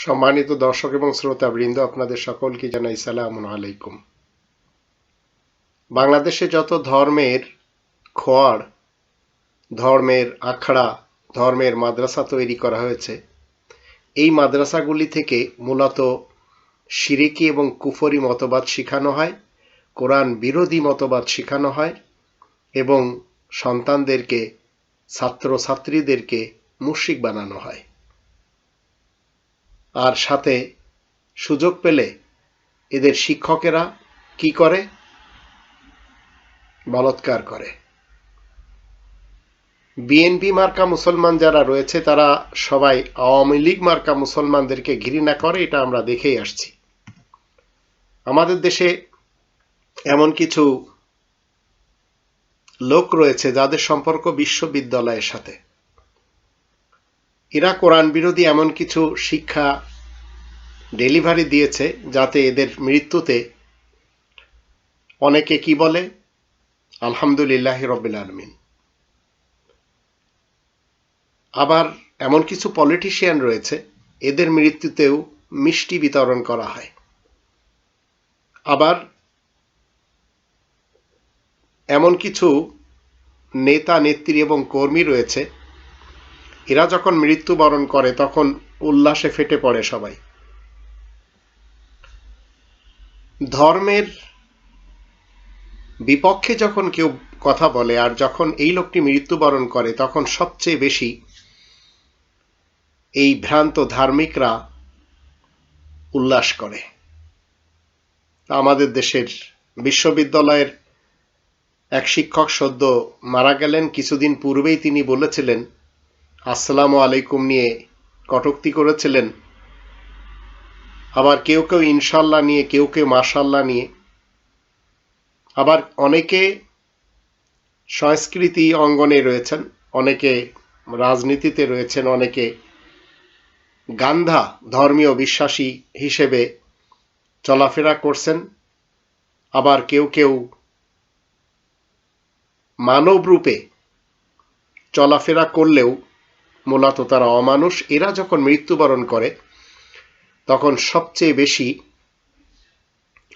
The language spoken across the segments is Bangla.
সম্মানিত দর্শক এবং শ্রোতা বৃন্দ আপনাদের সকলকে জানাই সালাম আলাইকুম। বাংলাদেশে যত ধর্মের খোয়ার ধর্মের আখড়া, ধর্মের মাদ্রাসা তৈরি করা হয়েছে, এই মাদ্রাসাগুলি থেকে মূলত শিরিকি এবং কুফরি মতবাদ শেখানো হয়, কোরআন বিরোধী মতবাদ শেখানো হয় এবং সন্তানদেরকে ছাত্র ছাত্রীদেরকে মুশিক বানানো হয়। আর সাথে সুযোগ পেলে এদের শিক্ষকেরা কি করে? বলৎকার করে। বিএনপি মার্কা মুসলমান যারা রয়েছে, তারা সবাই আওয়ামী লীগ মার্কা মুসলমানদেরকে ঘৃণা করে, এটা আমরা দেখেই আসছি। আমাদের দেশে এমন কিছু লোক রয়েছে যাদের সম্পর্ক বিশ্ববিদ্যালয়ের সাথে। এরা কোরআন বিরোধী এমন কিছু শিক্ষা ডেলিভারি দিয়েছে যাতে এদের মৃত্যুতে অনেকে কি বলে? আলহামদুলিল্লাহ রবিল আলমিন। আবার এমন কিছু পলিটিশিয়ান রয়েছে, এদের মৃত্যুতেও মিষ্টি বিতরণ করা হয়। আবার এমন কিছু নেতা, নেত্রী এবং কর্মী রয়েছে এরা যখন মৃত্যুবরণ করে, তখন উল্লাসে ফেটে পড়ে সবাই। ধর্মের বিপক্ষে যখন কেউ কথা বলে আর যখন এই লোকটি মৃত্যুবরণ করে, তখন সবচেয়ে বেশি এই ভ্রান্ত ধার্মিকরা উল্লাস করে। আমাদের দেশের বিশ্ববিদ্যালয়ের এক শিক্ষক সদ্য মারা গেলেন। কিছুদিন পূর্বেই তিনি বলেছিলেন আসসালামু আলাইকুম নিয়ে কটুক্তি করেছিলেন। আবার কেউ কেউ ইনশাল্লাহ নিয়ে, কেউ কেউ মাশাল্লাহ নিয়ে। আবার অনেকে সংস্কৃতি অঙ্গনে রয়েছেন, অনেকে রাজনীতিতে রয়েছেন, অনেকে গান্ধা ধর্মীয় বিশ্বাসী হিসেবে চলাফেরা করছেন। আবার কেউ কেউ মানব রূপে চলাফেরা করলেও মূলত তারা অমানুষ, এরা যখন মৃত্যুবরণ করে, তখন সবচেয়ে বেশি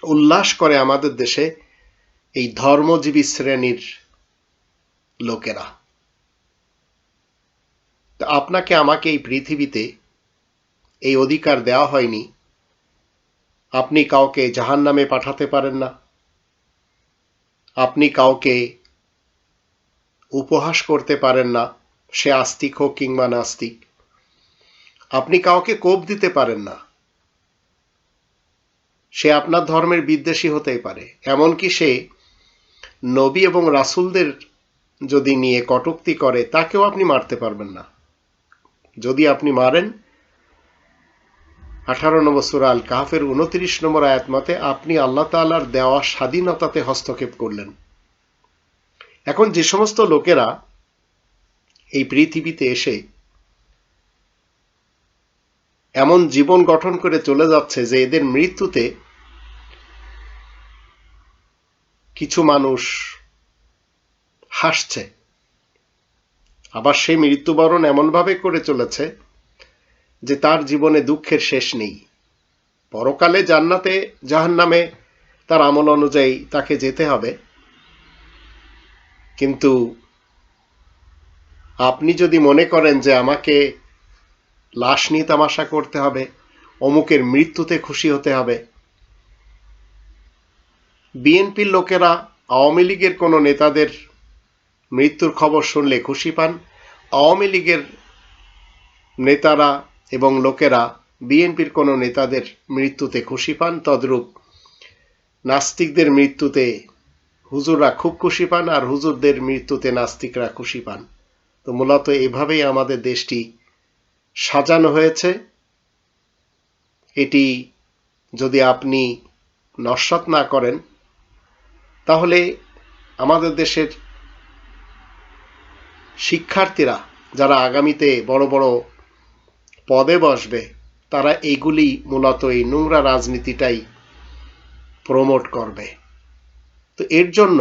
উল্লাস করে আমাদের দেশে এই ধর্মজীবী শ্রেণির লোকেরা। আপনাকে আমাকে এই পৃথিবীতে এই অধিকার দেওয়া হয়নি। আপনি কাউকে জাহান নামে পাঠাতে পারেন না। আপনি কাউকে উপহাস করতে পারেন না। সে আস্তিক হোক কিংবা নাস্তিক, আপনি কাউকে কোপ দিতে পারেন না। সে আপনার ধর্মের বিদ্বেষী হতেই পারে, এমনকি সে নবী এবং রাসুলদের যদি নিয়ে কটুক্তি করে, তাকেও আপনি মারতে পারবেন না। যদি আপনি মারেন, আঠারো নম্বর সুরা আল কাহাফের উনত্রিশ নম্বর আয়াত মতে আপনি আল্লাহ তাল্লার দেওয়া স্বাধীনতাতে হস্তক্ষেপ করলেন। এখন যে সমস্ত লোকেরা এই পৃথিবীতে এসে এমন জীবন গঠন করে চলে যাচ্ছে যে এদের মৃত্যুতে কিছু মানুষ হাসছে। আবার সেই মৃত্যুবরণ এমনভাবে করে চলেছে যে তার জীবনে দুঃখের শেষ নেই। পরকালে জান্নাতে জাহান নামে তার আমল অনুযায়ী তাকে যেতে হবে। কিন্তু আপনি যদি মনে করেন যে আমাকে লাশ নিয়ে তামাশা করতে হবে, অমুকের মৃত্যুতে খুশি হতে হবে, বিএনপির লোকেরা আওয়ামী লীগের কোনো নেতাদের মৃত্যুর খবর শুনলে খুশি পান। আওয়ামী লীগের নেতারা এবং লোকেরা বিএনপির কোনো নেতাদের মৃত্যুতে খুশি পান। তদ্রূপ নাস্তিকদের মৃত্যুতে হুজুররা খুব খুশি পান আর হুজুরদের মৃত্যুতে নাস্তিকরা খুশি পান। তো মূলত এভাবেই আমাদের দেশটি সাজানো হয়েছে। এটি যদি আপনি নস্বাত না করেন, তাহলে আমাদের দেশের শিক্ষার্থীরা, যারা আগামীতে বড় বড় পদে বসবে, তারা এইগুলি মূলত এই নোংরা রাজনীতিটাই প্রমোট করবে। তো এর জন্য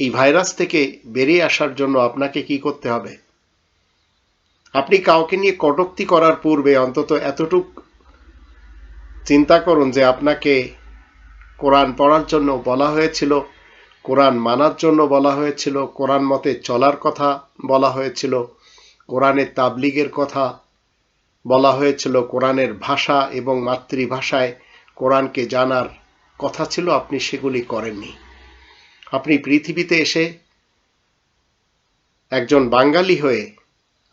এই ভাইরাস থেকে বেরিয়ে আসার জন্য আপনাকে কি করতে হবে? আপনি কাউকে নিয়ে কটুক্তি করার পূর্বে অন্তত এতটুক চিন্তা করুন যে আপনাকে কোরআন পড়ার জন্য বলা হয়েছিল, কোরআন মানার জন্য বলা হয়েছিল, কোরআন মতে চলার কথা বলা হয়েছিল, কোরআনের তাবলিগের কথা বলা হয়েছিল, কোরআনের ভাষা এবং মাতৃভাষায় কোরআনকে জানার কথা ছিল, আপনি সেগুলি করেননি। আপনি পৃথিবীতে এসে একজন বাঙালি হয়ে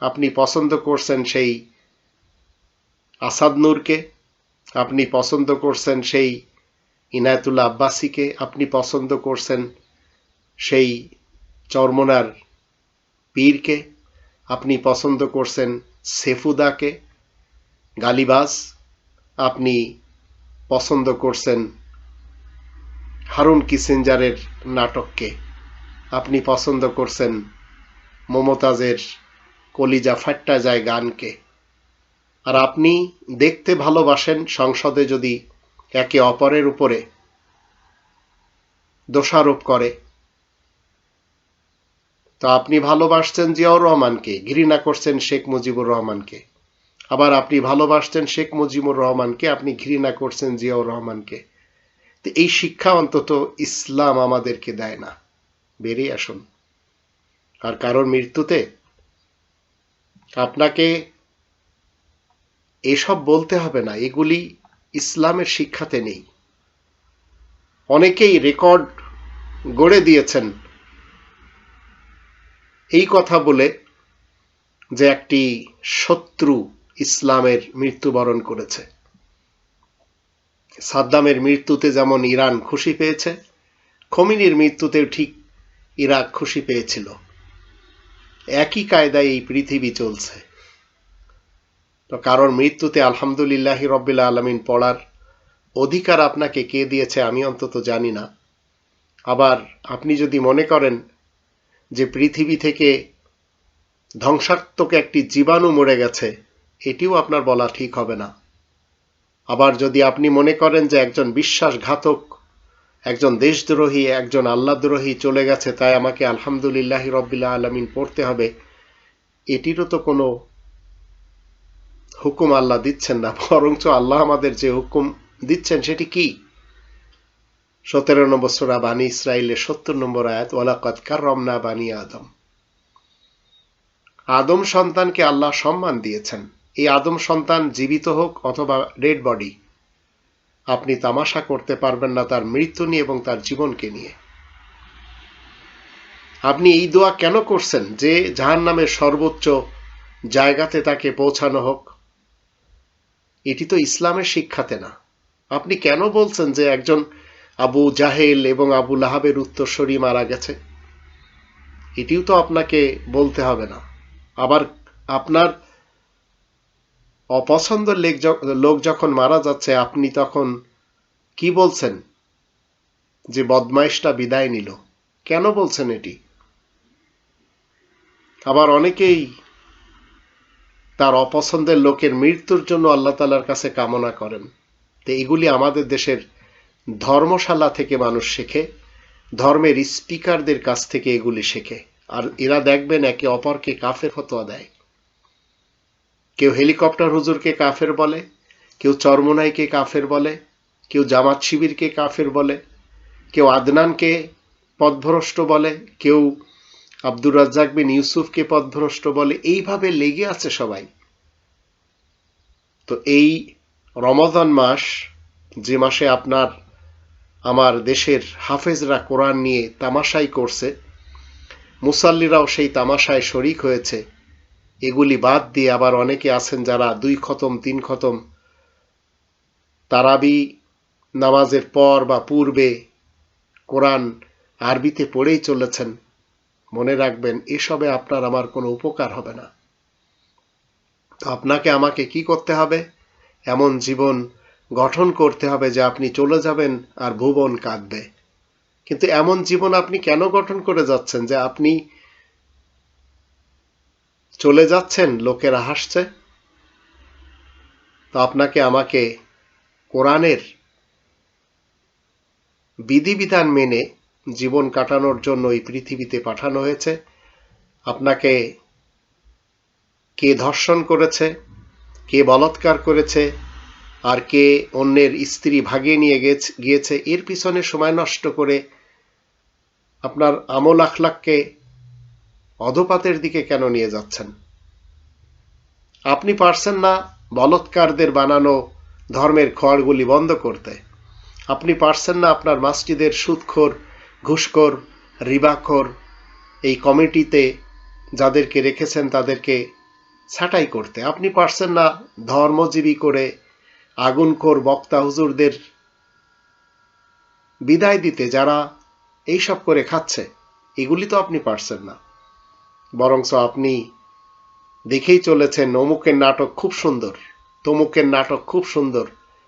আপনি পছন্দ করছেন সেই আসাদ নূরকে, আপনি পছন্দ করছেন সেই ইনায়তুল্লাহ আব্বাসীকে, আপনি পছন্দ করছেন সেই চরমনার পীরকে, আপনি পছন্দ করছেন সেফুদাকে, গালিবাজ, আপনি পছন্দ করছেন হারুন কিসেঞ্জারের নাটককে আপনি পছন্দ করছেন মমতাজের কলিজা ফাট্টা যায় গানকে। আর আপনি দেখতে ভালোবাসেন সংসদে যদি একে অপরের উপরে দোষারোপ করে। তো আপনি ভালোবাসছেন জিয়াউর রহমানকে, ঘৃণা করছেন শেখ মুজিবুর রহমানকে। আবার আপনি ভালোবাসছেন শেখ মুজিবুর রহমানকে, আপনি ঘৃণা করছেন জিয়াউর রহমানকে। তো এই শিক্ষা অন্তত ইসলাম আমাদেরকে দেয় না। বেরিয়ে আসুন। আর কারোর মৃত্যুতে আপনাকে এসব বলতে হবে না। এগুলি ইসলামের শিক্ষাতে নেই। অনেকেই রেকর্ড গড়ে দিয়েছেন এই কথা বলে যে একটি শত্রু ইসলামের মৃত্যুবরণ করেছে। সাদ্দামের মৃত্যুতে যেমন ইরান খুশি পেয়েছে, খমিনির মৃত্যুতেও ঠিক ইরাক খুশি পেয়েছিল। একই কায়দায় এই পৃথিবী চলছে। তো কারোর মৃত্যুতে আলহামদুলিল্লাহ রব্বিল্লা আলমিন পড়ার অধিকার আপনাকে কে দিয়েছে আমি অন্তত জানি না। আবার আপনি যদি মনে করেন যে পৃথিবী থেকে ধ্বংসাত্মক একটি জীবাণু মরে গেছে, এটিও আপনার বলা ঠিক হবে না। আবার যদি আপনি মনে করেন যে একজন বিশ্বাসঘাতক, একজন দেশদ্রোহী, একজন আল্লাহদ্রোহী চলে গেছে, তাই আমাকে আলহামদুলিল্লাহ রব্বিল্লা আলমিন পড়তে হবে, এটিরও তো কোনো হুকুম আল্লাহ দিচ্ছেন না, বরঞ্চ আল্লাহ আমাদের যে হুকুম দিচ্ছেন সেটি কি? সতেরো নম্বর সোরা বানী ইসরায়েলের সত্তর নম্বর আয়াত ওয়ালাকাত রমনা বানী আদম। আদম সন্তানকে আল্লাহ সম্মান দিয়েছেন। এই আদম সন্তান জীবিত হোক অথবা ডেড বডি, আপনি তামাশা করতে পারবেন না তার মৃত্যু নিয়ে এবং তার জীবনকে নিয়ে। আপনি এই দোয়া কেন করছেন যে জাহান নামের সর্বোচ্চ জায়গাতে তাকে পৌঁছানো হোক? এটি তো ইসলামের শিক্ষাতে না। আপনি কেন বলছেন যে একজন আবু জাহেল এবং আবু লাহাবের উত্তরস্বরী মারা গেছে? এটিও তো আপনাকে বলতে হবে না। আবার আপনার অপছন্দের লোক যখন মারা যাচ্ছে, আপনি তখন কি বলছেন? যে বদমাইশটা বিদায় নিল। কেন বলছেন এটি? আবার অনেকেই তার অপছন্দের লোকের মৃত্যুর জন্য আল্লাহ তালার কাছে কামনা করেন। তো এগুলি আমাদের দেশের ধর্মশালা থেকে মানুষ শেখে, ধর্মের স্পিকারদের কাছ থেকে এগুলি শেখে। আর এরা দেখবেন একে অপরকে কাফের ফতোয়া দেয়। কেউ হেলিকপ্টার হুজুরকে কাফের বলে, কেউ চরমোনাইকে কাফের বলে, কেউ জামাত শিবিরকে কাফের বলে, কেউ আদনানকে পথভ্রষ্ট বলে, কেউ আব্দুর রাজ্জাক বিন ইউসুফকে পথভ্রষ্ট বলে, এইভাবে লেগে আছে সবাই। তো এই রমজান মাস, যে মাসে আপনার, আমার দেশের হাফেজরা কোরআন নিয়ে তামাশাই করছে, মুসাল্লিরাও সেই তামাশায় শরিক হয়েছে এগুলি বাদ দিয়ে আবার অনেকে আছেন যারা দুই খতম, তিন খতম। তারাবি নামাজের পর বা পূর্বে কোরআন আরবিতে পড়েই চলেছেন। মনে রাখবেন, এসবে আপনার আমার কোনো উপকার হবে না। তো আপনাকে আমাকে কি করতে হবে? এমন জীবন গঠন করতে হবে যে আপনি চলে যাবেন আর ভুবন কাঁদবে। কিন্তু এমন জীবন আপনি কেন গঠন করে যাচ্ছেন যে আপনি চলে যাচ্ছেন, লোকেরা হাসছে। তো আপনাকে আমাকে কোরআনের বিধিবিধান মেনে জীবন কাটানোর জন্য এই পৃথিবীতে পাঠানো হয়েছে। আপনাকে কে ধর্ষণ করেছে, কে বলৎকার করেছে, আর কে অন্যের স্ত্রী ভাগিয়ে নিয়ে গিয়েছে, এর পিছনে সময় নষ্ট করে আপনার আমল আখলাককে অধপাতের দিকে কেন নিয়ে যাচ্ছেন? আপনি পারছেন না বলৎকারদের বানানো ধর্মের খড়গুলি বন্ধ করতে। আপনি পারছেন না আপনার মাসজিদের সুদখোর, ঘুষখোর, রিবাখোর এই কমিটিতে যাদেরকে রেখেছেন তাদেরকে ছাঁটাই করতে। আপনি পারছেন না ধর্মজীবী করে আগুনখোর বক্তা হুজুরদের বিদায় দিতে যারা এইসব করে খাচ্ছে। এগুলি তো আপনি পারছেন না। বরংস আপনি দেখেই চলেছেন অমুকের নাটক খুব সুন্দর, তমুকের নাটক খুব সুন্দর,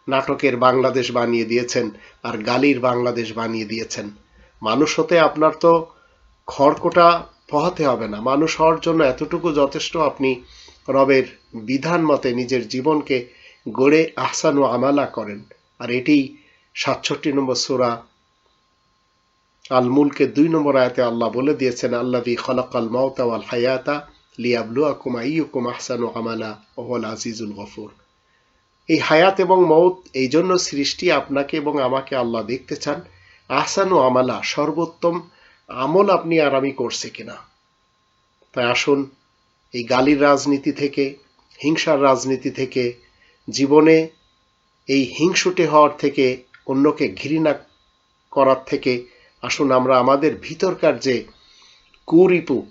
নাটকের বাংলাদেশ বানিয়ে দিয়েছেন আর গালির বাংলাদেশ বানিয়ে দিয়েছেন। মানুষ হতে আপনার তো খড়কোটা পোহাতে হবে না। মানুষ হওয়ার জন্য এতটুকু যথেষ্ট আপনি রবের বিধান মতে নিজের জীবনকে গড়ে আহসানু আমালা করেন। আর এটি সাতষট্টি নম্বর সুরা আল মুলকে দুই নম্বর আয়াতে আল্লাহ বলে দিয়েছেন আল্লাহ খলাকাল মাউতা ওয়াল হায়াতা লিয়াবলু লিয়াবলুয়াকুম আইয়ুকুম আহসানু আমালা ওহল আজিজুল গফুর। এই হায়াত এবং মৌত এই জন্য সৃষ্টি আপনাকে এবং আমাকে আল্লাহ দেখতে চান। আহসানু আমালা সর্বোত্তম আমল আপনি আর আমি করছে কিনা। তাই আসুন, এই গালির রাজনীতি থেকে, হিংসার রাজনীতি থেকে, জীবনে এই হিংসুটে হওয়ার থেকে, অন্যকে ঘৃণা করার থেকে আসুন আমরা আমাদের ভিতরকার যে কুরিপু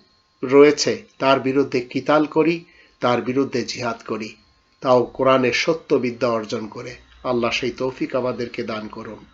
রয়েছে, তার বিরুদ্ধে কিতাল করি, তার বিরুদ্ধে জিহাদ করি। তাও কোরআনের সত্য বিদ্যা অর্জন করে। আল্লাহ সেই তৌফিক আমাদেরকে দান করুন।